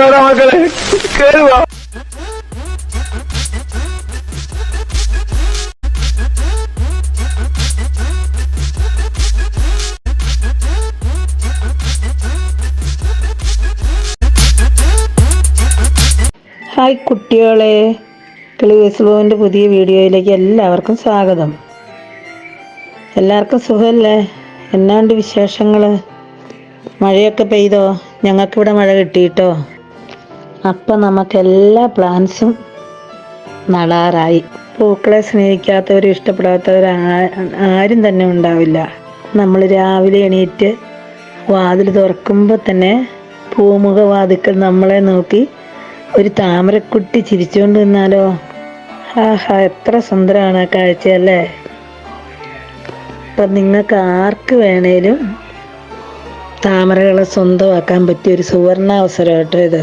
വാടാ മക്കളെ. വാ. ഹായ് കുട്ടികളെ. കിളിവേസ്ലോവിന്റെ പുതിയ വീഡിയോയിലേക്ക് എല്ലാവർക്കും സ്വാഗതം. എല്ലാവർക്കും സുഖമല്ലേ? എന്നാണ്ട് വിശേഷങ്ങൾ മഴയൊക്കെ പെയ്തോ? ഞങ്ങൾക്കിവിടെ മഴ കിട്ടിയിട്ടോ? അപ്പം നമുക്ക് എല്ലാ പ്ലാന്റ്സും നടാറായി. പൂക്കളെ സ്നേഹിക്കാത്തവരും ഇഷ്ടപ്പെടാത്തവർ ആരും തന്നെ ഉണ്ടാവില്ല. നമ്മൾ രാവിലെ എണീറ്റ് വാതിൽ തുറക്കുമ്പോൾ തന്നെ പൂമുഖ വാതിക്കൽ നമ്മളെ നോക്കി ഒരു താമരക്കുട്ടി ചിരിച്ചുകൊണ്ട് നിന്നാലോ? ആഹാ എത്ര സുന്ദരമാണ് ആ കാഴ്ചയല്ലേ? അപ്പം നിങ്ങൾക്ക് ആർക്ക് വേണേലും താമരകളെ സ്വന്തമാക്കാൻ പറ്റിയ ഒരു സുവർണ അവസരം കേട്ടോ ഇത്.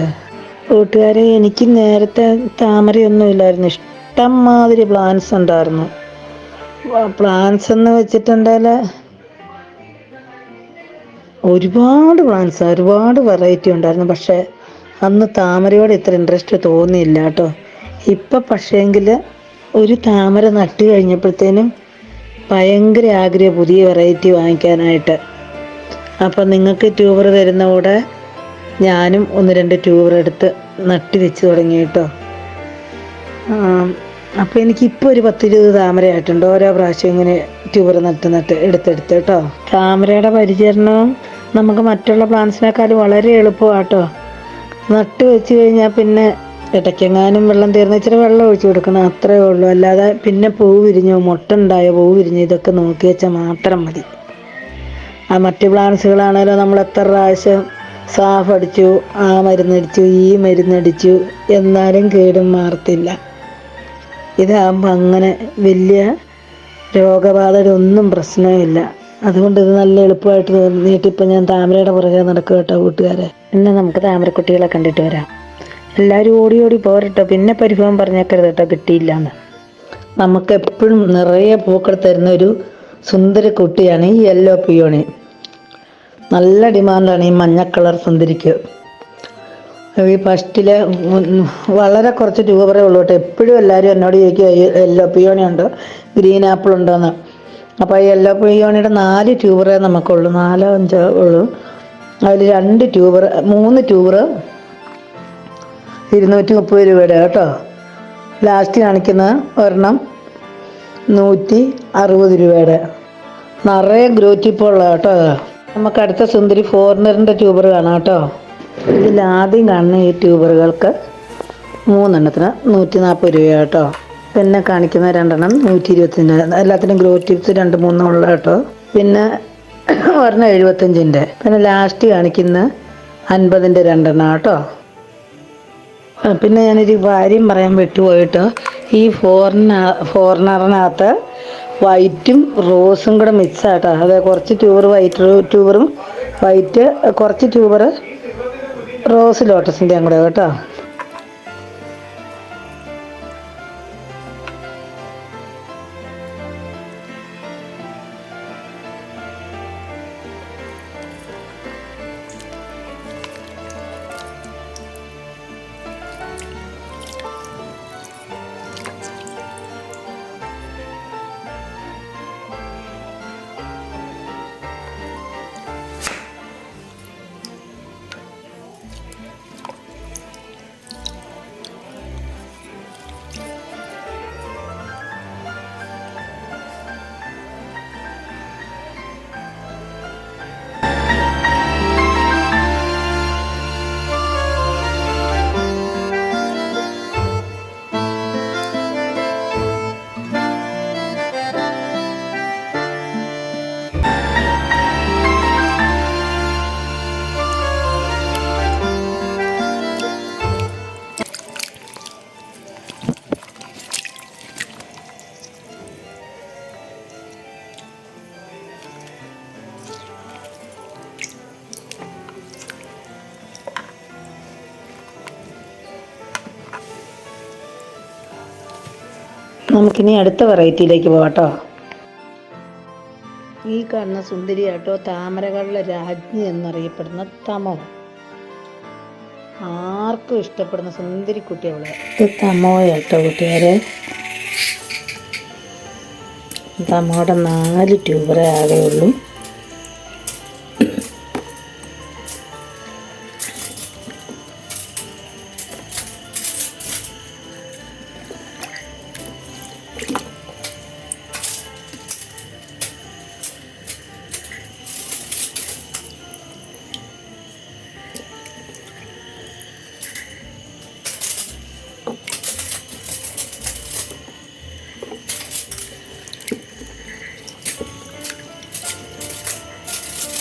കൂട്ടുകാരെ എനിക്ക് നേരത്തെ താമരയൊന്നുമില്ലായിരുന്നു. ഇഷ്ടം മാതിരി പ്ലാൻസ് ഉണ്ടായിരുന്നു പ്ലാൻസ് എന്ന് വെച്ചിട്ടുണ്ടെങ്കിൽ ഒരുപാട് പ്ലാൻസ് ഒരുപാട് വെറൈറ്റി ഉണ്ടായിരുന്നു. പക്ഷേ അന്ന് താമരയോട് ഇത്ര ഇൻട്രസ്റ്റ് തോന്നിയില്ല കേട്ടോ. ഇപ്പം പക്ഷേങ്കിൽ ഒരു താമര നട്ട് കഴിഞ്ഞപ്പോഴത്തേനും ഭയങ്കര ആഗ്രഹം പുതിയ വെറൈറ്റി വാങ്ങിക്കാനായിട്ട്. അപ്പം നിങ്ങൾക്ക് ട്യൂബർ തരുന്ന കൂടെ ഞാനും ഒന്ന് രണ്ട് ട്യൂബർ എടുത്ത് നട്ടി വെച്ച് തുടങ്ങി കേട്ടോ. അപ്പോൾ എനിക്കിപ്പോൾ ഒരു പത്തിരുപത് താമരയായിട്ടുണ്ട് ഓരോ പ്രാവശ്യം ഇങ്ങനെ ട്യൂബർ നട്ട് നട്ട് എടുത്തെടുത്ത് കേട്ടോ. താമരയുടെ പരിചരണവും നമുക്ക് മറ്റുള്ള പ്ലാന്റ്സിനേക്കാളും വളരെ എളുപ്പമാണ് കേട്ടോ നട്ട് വെച്ച് കഴിഞ്ഞാൽ പിന്നെ ഇടയ്ക്കെങ്ങാനും വെള്ളം തീർന്ന ഇച്ചിരി വെള്ളം ഒഴിച്ചു കൊടുക്കണം അത്രേ ഉള്ളൂ. അല്ലാതെ പിന്നെ പൂ വിരിഞ്ഞോ മുട്ട ഉണ്ടായോ പൂ വിരിഞ്ഞോ ഇതൊക്കെ നോക്കി വെച്ചാൽ മാത്രം മതി. മറ്റ് പ്ലാന്റ്സുകളാണേലോ നമ്മൾ എത്ര പ്രാവശ്യം സാഫ് അടിച്ചു ആ മരുന്നടിച്ചു ഈ മരുന്നടിച്ചു എന്നാലും കേടും മാറത്തില്ല. ഇതാകുമ്പോൾ അങ്ങനെ വലിയ രോഗബാധയുടെ ഒന്നും പ്രശ്നമില്ല. അതുകൊണ്ട് ഇത് നല്ല എളുപ്പമായിട്ട് തോന്നിയിട്ട് ഇപ്പം ഞാൻ താമരയുടെ പുറകെ നടക്കുക കേട്ടോ കൂട്ടുകാരെ. ഇന്ന് നമുക്ക് താമരക്കുട്ടികളെ കണ്ടിട്ട് വരാം. എല്ലാവരും ഓടി ഓടി പോരട്ടോ. പിന്നെ പരിഭവം പറഞ്ഞേക്കരുത് കേട്ടോ കിട്ടിയില്ല എന്ന് നമുക്ക് എപ്പോഴും നിറയെ പൂക്കൾ തരുന്ന ഒരു സുന്ദര കുട്ടിയാണ് ഈ യെല്ലോ പിയോണി. നല്ല ഡിമാൻഡാണ് ഈ മഞ്ഞ കളർ സുന്ദരിക്ക്. ഈ ഫസ്റ്റിൽ വളരെ കുറച്ച് രൂപ പറയേ ഉള്ളൂ കേട്ടോ. എപ്പോഴും എല്ലാവരും എന്നോട് ചോദിക്കുക യെല്ലോ പിയോണി ഉണ്ടോ? ഗ്രീൻ ആപ്പിൾ ഉണ്ടോന്ന് അപ്പോൾ ഈ യെല്ലോ പിയോണിയുടെ നാല് ട്യൂബറേ നമുക്കുള്ളൂ. നാലോ അഞ്ചോ ഉള്ളൂ. അതിൽ രണ്ട് ട്യൂബർ മൂന്ന് ട്യൂബർ ഇരുന്നൂറ്റി മുപ്പത് രൂപയുടെ കേട്ടോ. ലാസ്റ്റ് കാണിക്കുന്ന ഒരെണ്ണം. നൂറ്റി അറുപത് രൂപയുടെ. നിറയെ ഗ്രോറ്റ് ഇപ്പോൾ ഉള്ള കേട്ടോ നമുക്ക് അടുത്ത സുന്ദരി ഫോറിനറിന്റെ ട്യൂബർ കാണാം കേട്ടോ. ഇതിൽ ആദ്യം കാണുന്ന ഈ ട്യൂബറുകൾക്ക് മൂന്നെണ്ണത്തിന് നൂറ്റി നാൽപ്പത് രൂപ കേട്ടോ. പിന്നെ കാണിക്കുന്ന രണ്ടെണ്ണം നൂറ്റി ഇരുപത്തിന് എല്ലാത്തിനും ഗ്രോ ടിപ്സ് രണ്ട് മൂന്നും ഉള്ള കേട്ടോ. പിന്നെ ഒരെണ്ണം എഴുപത്തഞ്ചിന്റെ പിന്നെ ലാസ്റ്റ് കാണിക്കുന്ന അൻപതിന്റെ രണ്ടെണ്ണം കേട്ടോ. പിന്നെ ഞാനൊരു കാര്യം പറയാൻ വിട്ടുപോയിട്ട് ഈ ഫോറിന ഫോറിനറിനകത്ത് വൈറ്റും റോസും കൂടെ മിക്സ് ആട്ടോ അതെ കുറച്ച് ട്യൂബർ വൈറ്റ് ട്യൂബറും വൈറ്റ് കുറച്ച് ട്യൂബർ റോസ് ലോട്ടസിന്റെയും കൂടെ കേട്ടോ. നമുക്കിനി അടുത്ത വെറൈറ്റിയിലേക്ക് പോകാട്ടോ ഈ കാണുന്ന സുന്ദരിയാട്ടോ താമരകളുടെ രാജ്ഞി എന്നറിയപ്പെടുന്ന തമോ. ആർക്കും ഇഷ്ടപ്പെടുന്ന സുന്ദരി കുട്ടി അവളെ. ഇത് തമോയ കേട്ടോ കൂട്ടുകാരെ. നാല് ട്യൂബറേ ആകെ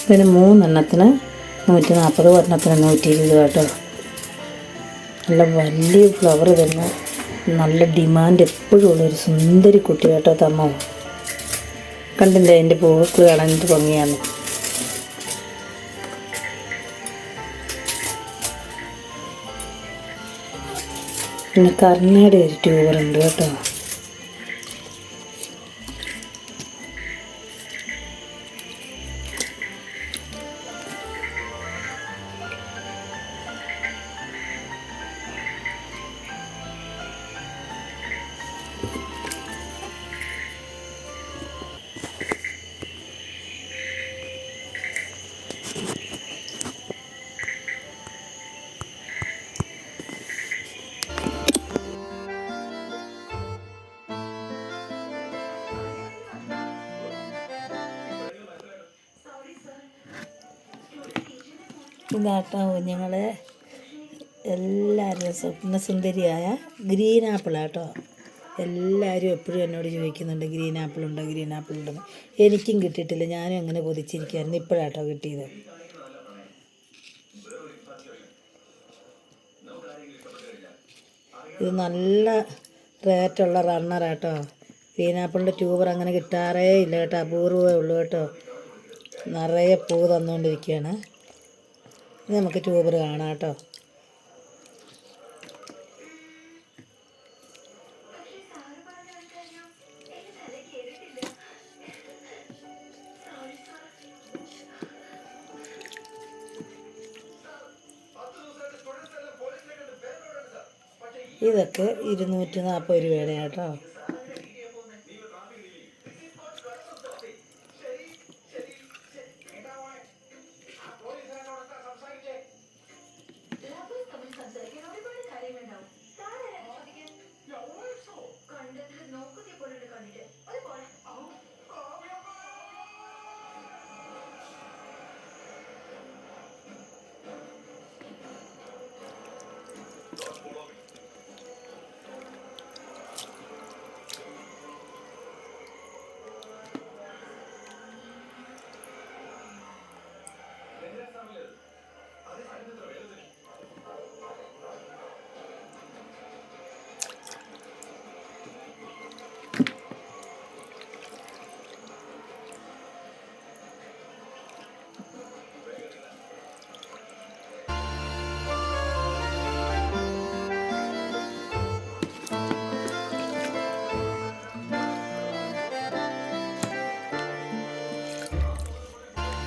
ഇതിന് മൂന്നെണ്ണത്തിന് നൂറ്റി നാൽപ്പത് ഒരെണ്ണത്തിന് നൂറ്റി ഇരുപത് കേട്ടോ. നല്ല വലിയ ഫ്ലവർ തന്നെ നല്ല ഡിമാൻഡ് എപ്പോഴും ഉള്ളൊരു സുന്ദരി കുട്ടി കേട്ടോ തമ്മ. കണ്ടില്ലേ അതിന്റെ പൂക്കൾ കാണാൻ എന്ത് ഭംഗിയാണ്. പിന്നെ കർണയുടെ ഒരു ട്യൂബർ ഉണ്ട് കേട്ടോ. ഇതാട്ടോ ഞങ്ങൾ എല്ലാവരും സ്വപ്നസുന്ദരിയായ ഗ്രീൻ ആപ്പിളാട്ടോ എല്ലാവരും എപ്പോഴും എന്നോട് ചോദിക്കുന്നുണ്ട് ഗ്രീൻ ആപ്പിൾ ഉണ്ടോ ഗ്രീൻ ആപ്പിൾ ഉണ്ടോ എനിക്കും കിട്ടിയിട്ടില്ല ഞാനും അങ്ങനെ കൊതിച്ചിരിക്കുകയായിരുന്നു ഇപ്പോഴാട്ടോ കിട്ടിയത്. ഇത് നല്ല റേറ്റുള്ള റണ്ണറാട്ടോ ഗ്രീൻ ആപ്പിളിന്റെ ട്യൂബർ അങ്ങനെ കിട്ടാറേ ഇല്ല കേട്ടോ. അപൂർവമേ ഉള്ളൂ കേട്ടോ. നിറയെ പൂ തന്നുകൊണ്ടിരിക്കുകയാണ്. ഇത് നമുക്ക് ട്യൂബർ കാണാം കേട്ടോ. ഇതൊക്കെ ഇരുന്നൂറ്റി നാൽപ്പത് രൂപയുടെ കേട്ടോ.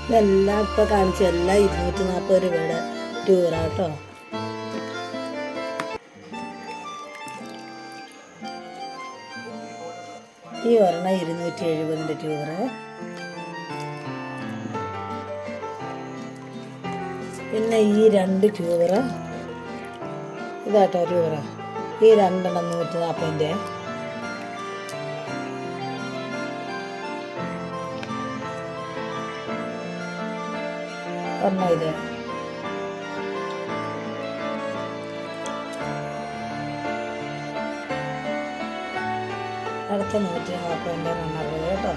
ഇതെല്ലാം ഇപ്പോൾ കാണിച്ചു എല്ലാം ഇരുന്നൂറ്റി നാൽപ്പത് രൂപയുടെ ട്യൂറാട്ടോ ഈ ഒരെണ്ണം ഇരുന്നൂറ്റി എഴുപതിന്റെ ടൂറ് പിന്നെ ഈ രണ്ട് ട്യൂബറ് ഇതാട്ടോ ട്യൂബറ് ഈ രണ്ടെണ്ണം നൂറ്റി നാൽപ്പതിന്റെ ഒരെണ്ണം ഇത്. അടുത്ത നൂറ്റി നാൽപ്പതിന്റെ റണ്ണറുകൾ കേട്ടോ.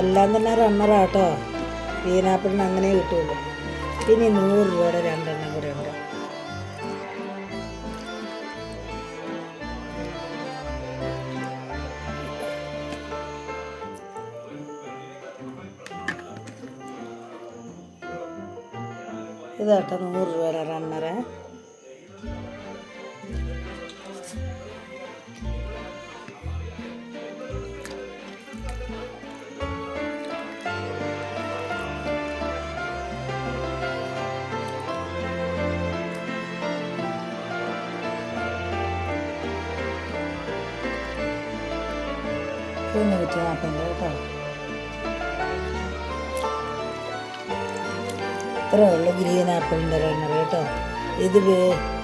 എല്ലാം തന്നെ റണ്ണറാട്ടോ പീനാപ്പിളിന് അങ്ങനെ കിട്ടുള്ളൂ. ഇനി നൂറ് രൂപയുടെ രണ്ടെണ്ണം കൂടെ ತಂದು ಮೂರು ರನ್ನರ பூனை விட்டு தான் அப்போ ഇത്രേ ഉള്ളൂ ഗ്രീൻ ആപ്പിളിന്റെ എണ്ണ കേട്ടോ. ഇത് വേ-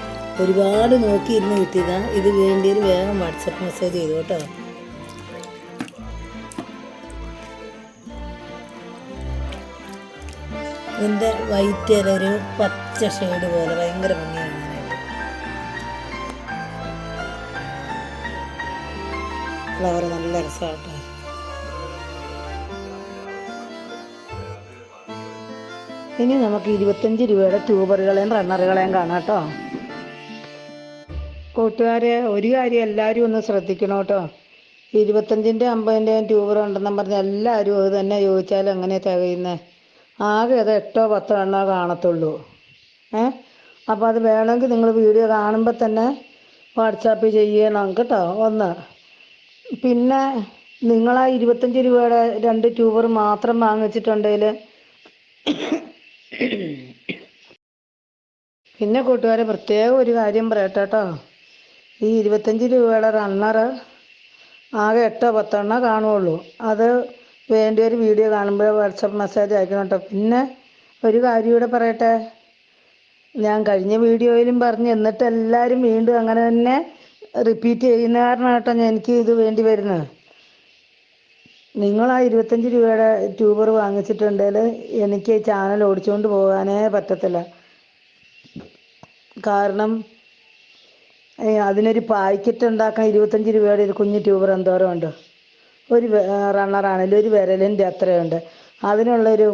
ഒരുപാട് നോക്കി ഇരുന്ന് കിട്ടിയതാ. ഇത് വേണ്ടിയത് വേഗം വാട്സപ്പ് മെസ്സേജ് ചെയ്തു കേട്ടോ. ഇതിന്റെ വൈറ്റ് ഒരു പച്ച ഷെയ്ഡ് പോലെ ഭയങ്കര ഭംഗിയാണ്. ഫ്ലവർ നല്ല രസമാട്ടോ ഇനി നമുക്ക് ഇരുപത്തഞ്ച് രൂപയുടെ ട്യൂബറുകളെയും റണ്ണറുകളെയും കാണാം കേട്ടോ. കൂട്ടുകാരെ ഒരു കാര്യം എല്ലാവരും ഒന്ന് ശ്രദ്ധിക്കണം കേട്ടോ. ഇരുപത്തഞ്ചിന്റെ അമ്പതിന്റെയും ട്യൂബർ ഉണ്ടെന്നും പറഞ്ഞ് എല്ലാവരും അത് തന്നെ ചോദിച്ചാൽ എങ്ങനെ തികയുന്നത് ആകെ അത് എട്ടോ പത്തോ എണ്ണോ കാണത്തുള്ളൂ. ഏ? അപ്പോൾ അത് വേണമെങ്കിൽ നിങ്ങൾ വീഡിയോ കാണുമ്പോൾ തന്നെ വാട്സാപ്പ് ചെയ്യണം കേട്ടോ ഒന്ന്. പിന്നെ നിങ്ങൾ ആ ഇരുപത്തഞ്ച് രൂപയുടെ രണ്ട് ട്യൂബർ മാത്രം വാങ്ങിച്ചിട്ടുണ്ടെങ്കിൽ പിന്നെ കൂട്ടുകാരെ പ്രത്യേകം ഒരു കാര്യം പറയട്ടെ കേട്ടോ ഈ ഇരുപത്തഞ്ച് രൂപയുടെ റണ്ണർ ആകെ എട്ടോ പത്തെണ്ണ കാണുള്ളൂ. അത് വേണ്ടി ഒരു വീഡിയോ കാണുമ്പോൾ വാട്സപ്പ് മെസ്സേജ് അയക്കണം കേട്ടോ പിന്നെ ഒരു കാര്യം കൂടെ പറയട്ടെ. ഞാൻ കഴിഞ്ഞ വീഡിയോയിലും പറഞ്ഞു എന്നിട്ട് എല്ലാവരും വീണ്ടും അങ്ങനെ തന്നെ റിപ്പീറ്റ് ചെയ്യുന്ന കാരണം കേട്ടോ എനിക്ക് ഇത് വേണ്ടി വരുന്നത്. നിങ്ങൾ ആ ഇരുപത്തഞ്ച് രൂപയുടെ ട്യൂബർ വാങ്ങിച്ചിട്ടുണ്ടെങ്കിൽ എനിക്ക് ചാനൽ ഓടിച്ചുകൊണ്ട് പോകാനേ പറ്റത്തില്ല. കാരണം അതിനൊരു പാക്കറ്റ് ഉണ്ടാക്കാൻ ഇരുപത്തഞ്ച് രൂപയുടെ ഒരു കുഞ്ഞു ട്യൂബർ എന്തോരം ഉണ്ട്? ഒരു റണ്ണറാണെങ്കിലും ഒരു വിരലിന്റെ അത്രയുണ്ട്. അതിനുള്ളൊരു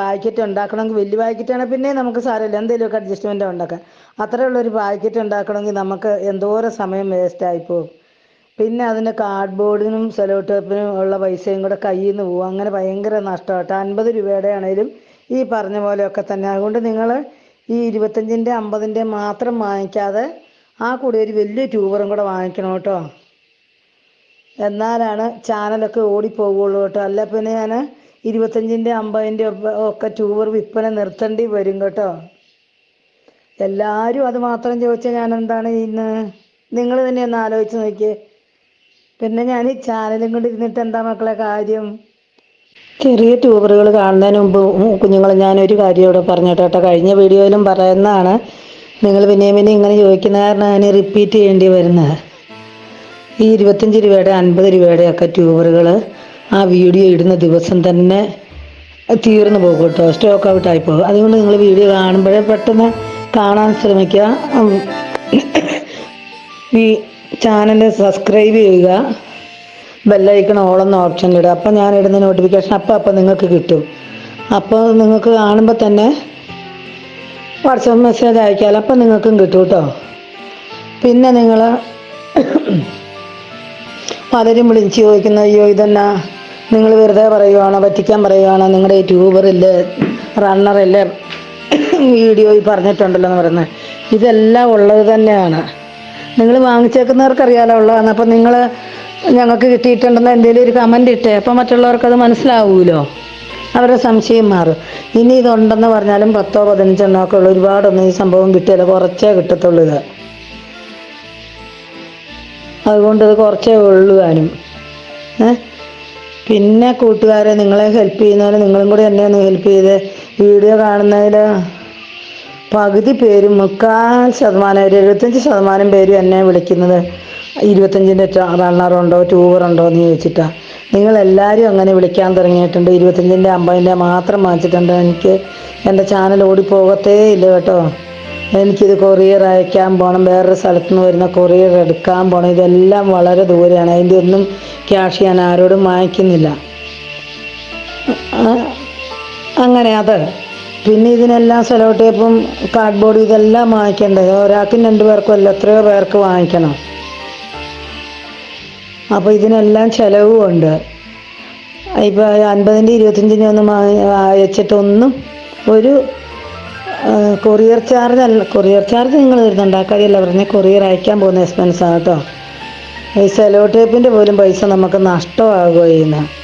പാക്കറ്റ് ഉണ്ടാക്കണമെങ്കിൽ വലിയ പാക്കറ്റാണെങ്കിൽ പിന്നെ നമുക്ക് സാരമില്ല. എന്തെങ്കിലുമൊക്കെ അഡ്ജസ്റ്റ്മെന്റ് ഉണ്ടാക്കാം. അത്രയുള്ളൊരു പാക്കറ്റ് ഉണ്ടാക്കണമെങ്കിൽ നമുക്ക് എന്തോരം സമയം വേസ്റ്റായി പോകും? പിന്നെ അതിന്റെ കാർഡ്ബോർഡിനും ടേപ്പിനും ഉള്ള പൈസയും കൂടെ കയ്യിൽ നിന്ന് അങ്ങനെ ഭയങ്കര നഷ്ടമാട്ടോ അൻപത് രൂപയുടെ ആണെങ്കിലും ഈ പറഞ്ഞ പോലെയൊക്കെ തന്നെ. അതുകൊണ്ട് നിങ്ങൾ ഈ ഇരുപത്തഞ്ചിന്റെ അമ്പതിന്റെ മാത്രം വാങ്ങിക്കാതെ ആ കൂടെ ഒരു വലിയ ട്യൂബറും കൂടെ വാങ്ങിക്കണം കേട്ടോ. എന്നാലാണ് ചാനലൊക്കെ ഓടിപ്പോകുള്ളൂ കേട്ടോ. അല്ല പിന്നെ ഞാൻ ഇരുപത്തഞ്ചിന്റെ അമ്പതിന്റെ ഒക്കെ ട്യൂബർ വിൽപ്പന നിർത്തേണ്ടി വരും കേട്ടോ. എല്ലാവരും അത് മാത്രം ചോദിച്ചാൽ ഞാൻ എന്താണ് ഇന്ന് നിങ്ങൾ തന്നെ ഒന്ന് ആലോചിച്ച് നോക്കിയേ. പിന്നെ ഞാൻ ഈ ചാനലും കൊണ്ട് ഇരുന്നിട്ട് എന്താ മക്കളെ കാര്യം? ചെറിയ ട്യൂബറുകൾ കാണുന്നതിന് മുമ്പ് കുഞ്ഞുങ്ങൾ ഞാനൊരു കാര്യം ഇവിടെ പറഞ്ഞു കേട്ടോ കഴിഞ്ഞ വീഡിയോയിലും പറയുന്നതാണ്. നിങ്ങൾ പിന്നെയും പിന്നെ ഇങ്ങനെ ചോദിക്കുന്ന കാരണം റിപ്പീറ്റ് ചെയ്യേണ്ടി വരുന്നത് ഈ ഇരുപത്തഞ്ച് രൂപയുടെ അൻപത് രൂപയുടെ ഒക്കെ ട്യൂബറുകൾ ആ വീഡിയോ ഇടുന്ന ദിവസം തന്നെ തീർന്നു പോകും കേട്ടോ. സ്റ്റോക്ക് ഔട്ട് ആയി പോകും. അതുകൊണ്ട് നിങ്ങൾ വീഡിയോ കാണുമ്പോഴേ പെട്ടെന്ന് കാണാൻ ശ്രമിക്കുക. ചാനൽ സബ്സ്ക്രൈബ് ചെയ്യുക. ബെല്ലൈക്കൺ ഓളെന്ന ഓപ്ഷൻ ഇടുക. അപ്പോൾ ഞാൻ ഇടുന്ന നോട്ടിഫിക്കേഷൻ അപ്പം അപ്പം നിങ്ങൾക്ക് കിട്ടും. അപ്പോൾ നിങ്ങൾക്ക് കാണുമ്പോൾ തന്നെ വാട്സപ്പ് മെസ്സേജ് അയക്കാമല്ലോ അപ്പം നിങ്ങൾക്കും കിട്ടും കേട്ടോ പിന്നെ നിങ്ങൾ പലരും വിളിച്ച് ചോദിക്കുന്ന അയ്യോ ഇതെന്നാ? നിങ്ങൾ വെറുതെ പറയുവാണോ? പറ്റിക്കാൻ പറയുവാണോ? നിങ്ങളുടെ ഈ ട്യൂബറില്ലേ റണ്ണറില്ലേ വീഡിയോയിൽ പറഞ്ഞിട്ടുണ്ടല്ലോ എന്ന് പറയുന്നത്. ഇതെല്ലാം ഉള്ളത് തന്നെയാണ്. നിങ്ങൾ വാങ്ങിച്ചേക്കുന്നവർക്കറിയാലോ ഉള്ളതാണ്. അപ്പം നിങ്ങൾ ഞങ്ങൾക്ക് കിട്ടിയിട്ടുണ്ടെന്ന് എന്തെങ്കിലും ഒരു കമന്റ് ഇട്ടേ. അപ്പം മറ്റുള്ളവർക്ക് അത് മനസ്സിലാവുമല്ലോ അവരുടെ സംശയം മാറും. ഇനി ഇതുണ്ടെന്ന് പറഞ്ഞാലും പത്തോ പതിനഞ്ചെണ്ണോ ഒക്കെ ഉള്ള ഒരുപാടൊന്നും ഈ സംഭവം കിട്ടിയാലോ കുറച്ചേ കിട്ടത്തുള്ളൂ ഇത്. അതുകൊണ്ട് ഇത് കുറച്ചേ ഉള്ളൂ താനും പിന്നെ കൂട്ടുകാരെ നിങ്ങളെ ഹെൽപ്പ് ചെയ്യുന്നവരെ നിങ്ങളും കൂടി എന്നെ ഒന്ന് ഹെൽപ്പ് ചെയ്ത്. വീഡിയോ കാണുന്നതിൽ പകുതി പേരും മുക്കാൽ ശതമാനം ഒരു എഴുപത്തഞ്ച് ശതമാനം പേരും എന്നെ വിളിക്കുന്നത്. ഇരുപത്തഞ്ചിന്റെ റണ്ണറുണ്ടോ ട്യൂബറുണ്ടോ എന്ന് ചോദിച്ചിട്ടാണ് നിങ്ങളെല്ലാവരും അങ്ങനെ വിളിക്കാൻ തുടങ്ങിയിട്ടുണ്ട്. ഇരുപത്തഞ്ചിന്റെ അമ്പതിന്റെ മാത്രം വാങ്ങിച്ചിട്ടുണ്ട്. എനിക്ക് എന്റെ ചാനൽ ഓടിപ്പോകത്തേ ഇല്ല കേട്ടോ. എനിക്കിത് കൊറിയർ അയക്കാൻ പോകണം വേറൊരു സ്ഥലത്ത് നിന്ന് വരുന്ന കൊറിയർ എടുക്കാൻ പോകണം ഇതെല്ലാം വളരെ ദൂരെയാണ്. അതിന്റെ ഒന്നും ക്യാഷ് ഞാൻ ആരോടും വാങ്ങിക്കുന്നില്ല. അങ്ങനെ അത്. പിന്നെ ഇതിനെല്ലാം സെലോ ടേപ്പും കാർഡ്ബോർഡും ഇതെല്ലാം വാങ്ങിക്കണ്ടേ ഒരാൾക്കും രണ്ടു പേർക്കും അല്ല എത്രയോ പേർക്ക് വാങ്ങിക്കണം. അപ്പോൾ ഇതിനെല്ലാം ചിലവും ഉണ്ട്. ഇപ്പോൾ അൻപതിന്റെ ഇരുപത്തഞ്ചിന്റെ ഒന്നും അയച്ചിട്ടൊന്നും ഒരു കൊറിയർ ചാർജ് അല്ല കൊറിയർ ചാർജ് നിങ്ങൾ ഇരുന്നുണ്ടാക്കാതെയല്ല പറഞ്ഞ് കൊറിയർ അയക്കാൻ പോകുന്ന എക്സ്പെൻസാണ് കേട്ടോ ഈ സെലോ ടേപ്പിന്റെ പോലും പൈസ നമുക്ക് നഷ്ടമാകുക ചെയ്യുന്നത്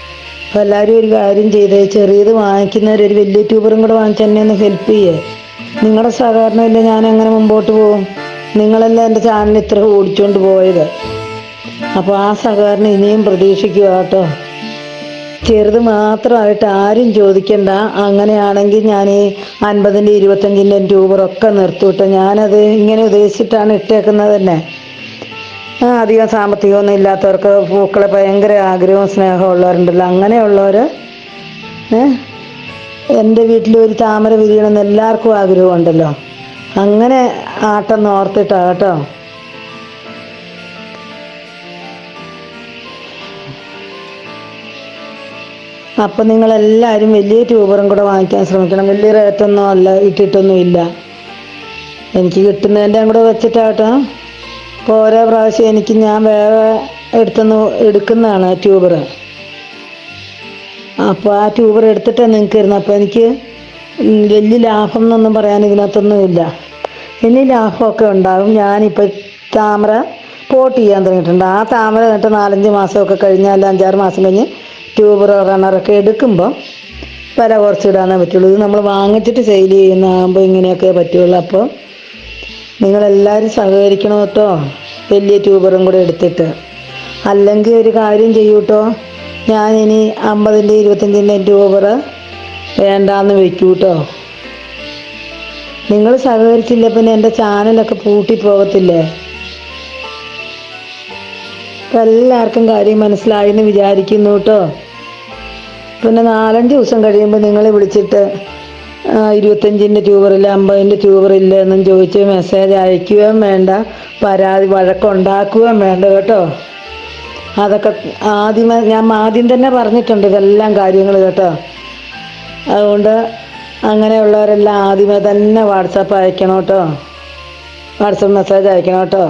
അപ്പോൾ എല്ലാവരും ഒരു കാര്യം ചെയ്തേ ചെറിയത് വാങ്ങിക്കുന്നവർ ഒരു വലിയ ട്യൂബറും കൂടെ വാങ്ങിച്ച് എന്നെ ഒന്ന് ഹെൽപ്പ് ചെയ്യേ. നിങ്ങളുടെ സഹകരണമില്ല ഞാൻ എങ്ങനെ മുമ്പോട്ട് പോകും? നിങ്ങളല്ലേ എന്റെ ചാനൽ ഇത്ര ഓടിച്ചുകൊണ്ട് പോയത്. അപ്പോൾ ആ സഹകരണം ഇനിയും പ്രതീക്ഷിക്കുക കേട്ടോ. ചെറുത് മാത്രമായിട്ട് ആരും ചോദിക്കണ്ട. അങ്ങനെയാണെങ്കിൽ ഞാൻ ഈ അൻപതിന്റെ ഇരുപത്തഞ്ചിന്റെ ട്യൂബറൊക്കെ നിർത്തിവിട്ടോ ഞാനത് ഇങ്ങനെ ഉദ്ദേശിച്ചിട്ടാണ് ഇട്ടേക്കുന്നത് തന്നെ. അധികം സാമ്പത്തികമൊന്നും ഇല്ലാത്തവർക്ക് പൂക്കളെ ഭയങ്കര ആഗ്രഹവും സ്നേഹവും ഉള്ളവരുണ്ടല്ലോ. അങ്ങനെയുള്ളവർ എന്റെ വീട്ടിൽ ഒരു താമര വിരിയണമെന്ന് എല്ലാവർക്കും ആഗ്രഹമുണ്ടല്ലോ. അങ്ങനെ ആട്ടം ഓർത്തിട്ടാ കേട്ടോ. അപ്പം നിങ്ങളെല്ലാവരും വലിയ ട്യൂബറും കൂടെ വാങ്ങിക്കാൻ ശ്രമിക്കണം. വലിയ റേറ്റൊന്നും അല്ല ഇട്ടിട്ടൊന്നും ഇല്ല എനിക്ക് കിട്ടുന്നതിന്റെ കൂടെ വെച്ചിട്ടാട്ടോ ഇപ്പോൾ ഓരോ പ്രാവശ്യം എനിക്ക് ഞാൻ വേറെ എടുത്തുനിന്ന് എടുക്കുന്നതാണ് ട്യൂബർ. അപ്പോൾ ആ ട്യൂബർ എടുത്തിട്ടാണ് നിങ്ങൾക്ക് ഇരുന്നത് അപ്പോൾ എനിക്ക് വലിയ ലാഭം എന്നൊന്നും പറയാൻ ഇതിനകത്തൊന്നും ഇല്ല. ഇനി ലാഭമൊക്കെ ഉണ്ടാകും. ഞാനിപ്പോൾ താമര പോട്ട് ചെയ്യാൻ തുടങ്ങിയിട്ടുണ്ട്. ആ താമര എന്നിട്ട് നാലഞ്ച് മാസമൊക്കെ കഴിഞ്ഞാൽ അഞ്ചാറ് മാസം കഴിഞ്ഞ് ട്യൂബറോ റണ്ണറൊക്കെ എടുക്കുമ്പോൾ വില കുറച്ചിടാനേ പറ്റുള്ളൂ. ഇത് നമ്മൾ വാങ്ങിച്ചിട്ട് സെയിൽ ചെയ്യുന്നതാകുമ്പോൾ ഇങ്ങനെയൊക്കെ പറ്റുള്ളൂ. അപ്പോൾ നിങ്ങളെല്ലാവരും സഹകരിക്കണം കേട്ടോ വലിയ ട്യൂബറും കൂടെ എടുത്തിട്ട്. അല്ലെങ്കിൽ ഒരു കാര്യം ചെയ്യൂട്ടോ? ഞാനിനി അമ്പതിന്റെ ഇരുപത്തഞ്ചിന്റെ ട്യൂബർ വേണ്ടാന്ന് വെക്കൂ കേട്ടോ നിങ്ങൾ സഹകരിച്ചില്ല? പിന്നെ എന്റെ ചാനലൊക്കെ പൂട്ടിപ്പോകത്തില്ലേ അപ്പം എല്ലാവർക്കും കാര്യം മനസ്സിലായി എന്ന് വിചാരിക്കുന്നു കേട്ടോ പിന്നെ നാലഞ്ച് ദിവസം കഴിയുമ്പോൾ നിങ്ങളെ വിളിച്ചിട്ട് ഇരുപത്തഞ്ചിന്റെ ട്യൂബറില്ല അമ്പതിന്റെ ട്യൂബറില്ല എന്നും ചോദിച്ച് മെസ്സേജ് അയക്കുകയും വേണ്ട. പരാതി വഴക്കുണ്ടാക്കുകയും വേണ്ട കേട്ടോ. അതൊക്കെ ആദ്യമേ ഞാൻ ആദ്യം തന്നെ പറഞ്ഞിട്ടുണ്ട് ഇതെല്ലാം കാര്യങ്ങൾ കേട്ടോ. അതുകൊണ്ട് അങ്ങനെയുള്ളവരെല്ലാം ആദ്യമേ തന്നെ വാട്സാപ്പ് അയക്കണം കേട്ടോ. വാട്സപ്പ് മെസ്സേജ് അയക്കണം കേട്ടോ.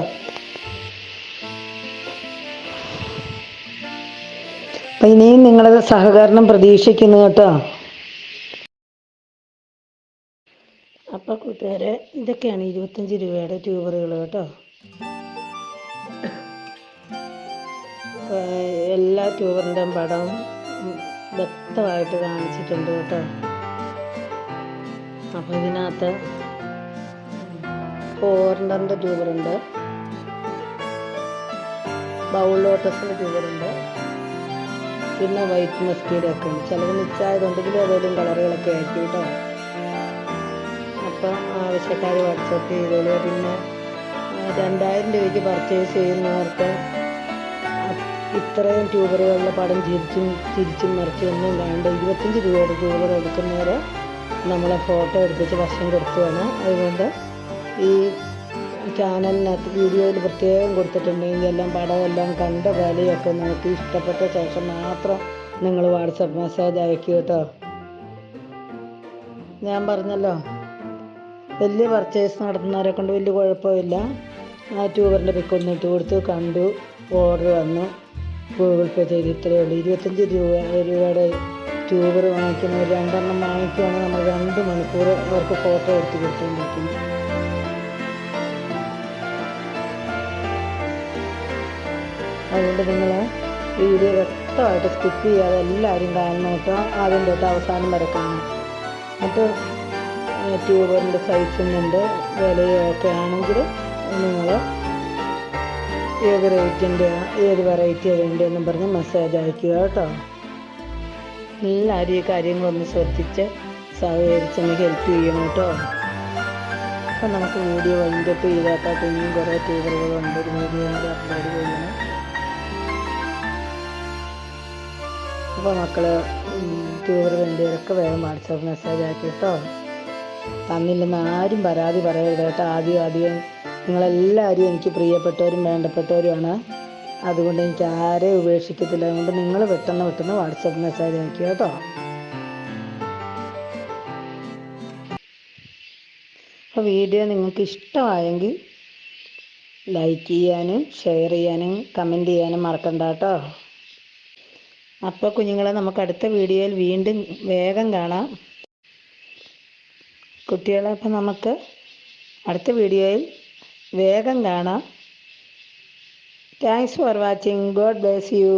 അപ്പം ഇനിയും നിങ്ങളുടെ സഹകരണം പ്രതീക്ഷിക്കുന്നു കേട്ടോ. അപ്പോൾ കൂട്ടുകാരെ ഇതൊക്കെയാണ് ഇരുപത്തഞ്ച് രൂപയുടെ ട്യൂബറുകൾ കേട്ടോ. എല്ലാ ട്യൂബറിന്റെയും പടം വ്യക്തമായിട്ട് കാണിച്ചിട്ടുണ്ട് കേട്ടോ. അപ്പോൾ ഇതിനകത്ത് ഫോറിന്റെ ട്യൂബറുണ്ട്. ബൗൾ ട്യൂബറുണ്ട്. പിന്നെ വൈറ്റ് മസ്കിയുടെ ഒക്കെ ഉണ്ട് ചിലത് മിച്ചായതുണ്ടെങ്കിലും ഏതെങ്കിലും കളറുകളൊക്കെ ആയിരിക്കും കേട്ടോ. അപ്പം ആവശ്യക്കാർ വാട്സപ്പ് ചെയ്തോളൂ. പിന്നെ രണ്ടായിരം രൂപയ്ക്ക് പർച്ചേസ് ചെയ്യുന്നവർക്ക് ഇത്രയും ട്യൂബറുകളുടെ പടം തിരിച്ചും തിരിച്ചും ഒന്നും വേണ്ട ഇരുപത്തഞ്ച് രൂപയുടെ ട്യൂബർ എടുക്കുന്നവരെ നമ്മളെ ഫോട്ടോ എടുപ്പിച്ച് വശം കൊടുത്തുവാണ്. അതുകൊണ്ട് ഈ ചാനലിനകത്ത് വീഡിയോയിൽ പ്രത്യേകം കൊടുത്തിട്ടുണ്ടെങ്കിൽ എല്ലാം പടമെല്ലാം കണ്ട വിലയൊക്കെ നമുക്ക് ഇഷ്ടപ്പെട്ട ശേഷം മാത്രം നിങ്ങൾ വാട്സപ്പ് മെസ്സേജ് അയക്കൂ കേട്ടോ. ഞാൻ പറഞ്ഞല്ലോ. വലിയ പർച്ചേസ് നടത്തുന്നവരെ കൊണ്ട് വലിയ കുഴപ്പമില്ല. ആ ട്യൂബറിന്റെ പിക്ക് ഒന്ന് ഇട്ട് കൊടുത്തു കണ്ടു ഓർഡർ വന്നു. ഗൂഗിൾ പേ ചെയ്ത് ഇത്രയേ ഉള്ളൂ. ഇരുപത്തഞ്ച് രൂപ രൂപയുടെ ട്യൂബർ വാങ്ങിക്കുന്നവർ രണ്ടെണ്ണം വാങ്ങിക്കുവാണെങ്കിൽ നമ്മൾ രണ്ട് മണിക്കൂർ അവർക്ക് ഫോട്ടോ എടുത്ത് കൊടുത്തുകൊണ്ടിരിക്കുന്നു. അതുകൊണ്ട് നിങ്ങൾ വീഡിയോ വ്യക്തമായിട്ട് സ്കിപ്പ് ചെയ്യാതെ എല്ലാവരും കാണണം കേട്ടോ ആദ്യം തൊട്ട് അവസാനം വരെ കാണാം എന്നിട്ട് ട്യൂബറിന്റെ സൈസും ഉണ്ട്. വിലയൊക്കെ ആണെങ്കിൽ നിങ്ങൾ ഏത് റേറ്റിന്റെ ഏത് വെറൈറ്റിയാണ് വേണ്ടതെന്നും പറഞ്ഞ് മെസ്സേജ് അയക്കുക കേട്ടോ. എല്ലാവരും ഈ കാര്യങ്ങളൊന്ന് ശ്രദ്ധിച്ച് സഹകരിച്ചൊന്ന് ഹെൽപ്പ് ചെയ്യണം കേട്ടോ. അപ്പം നമുക്ക് വീഡിയോ വൈകിട്ട് ചെയ്താൽ ഇനിയും കുറേ ട്യൂബറുകളുണ്ട് ഒരു വീഡിയോ അപ്ലോഡ് ചെയ്യണം. അപ്പോൾ മക്കൾ ട്യൂബർ വേണ്ടിയവരൊക്കെ വേഗം വാട്സാപ്പ് മെസ്സേജ് ആക്കി കേട്ടോ. തന്നില്ലെന്ന് ആരും പരാതി പറയരുത് കേട്ടോ. ആദ്യം ആദ്യം നിങ്ങളെല്ലാവരും എനിക്ക് പ്രിയപ്പെട്ടവരും വേണ്ടപ്പെട്ടവരുമാണ് അതുകൊണ്ട് എനിക്ക് ആരെയും ഉപേക്ഷിക്കത്തില്ല. അതുകൊണ്ട് നിങ്ങൾ പെട്ടെന്ന് പെട്ടെന്ന് വാട്സപ്പ് മെസ്സേജ് അയക്കുക കേട്ടോ. അപ്പോൾ വീഡിയോ നിങ്ങൾക്ക് ഇഷ്ടമായെങ്കിൽ ലൈക്ക് ചെയ്യാനും ഷെയർ ചെയ്യാനും കമന്റ് ചെയ്യാനും മറക്കണ്ട കേട്ടോ. അപ്പോൾ കുഞ്ഞുങ്ങളെ നമുക്ക് അടുത്ത വീഡിയോയിൽ വീണ്ടും വേഗം കാണാം. കുട്ടികളെ അപ്പം നമുക്ക് അടുത്ത വീഡിയോയിൽ വേഗം കാണാം. Thanks for watching God bless you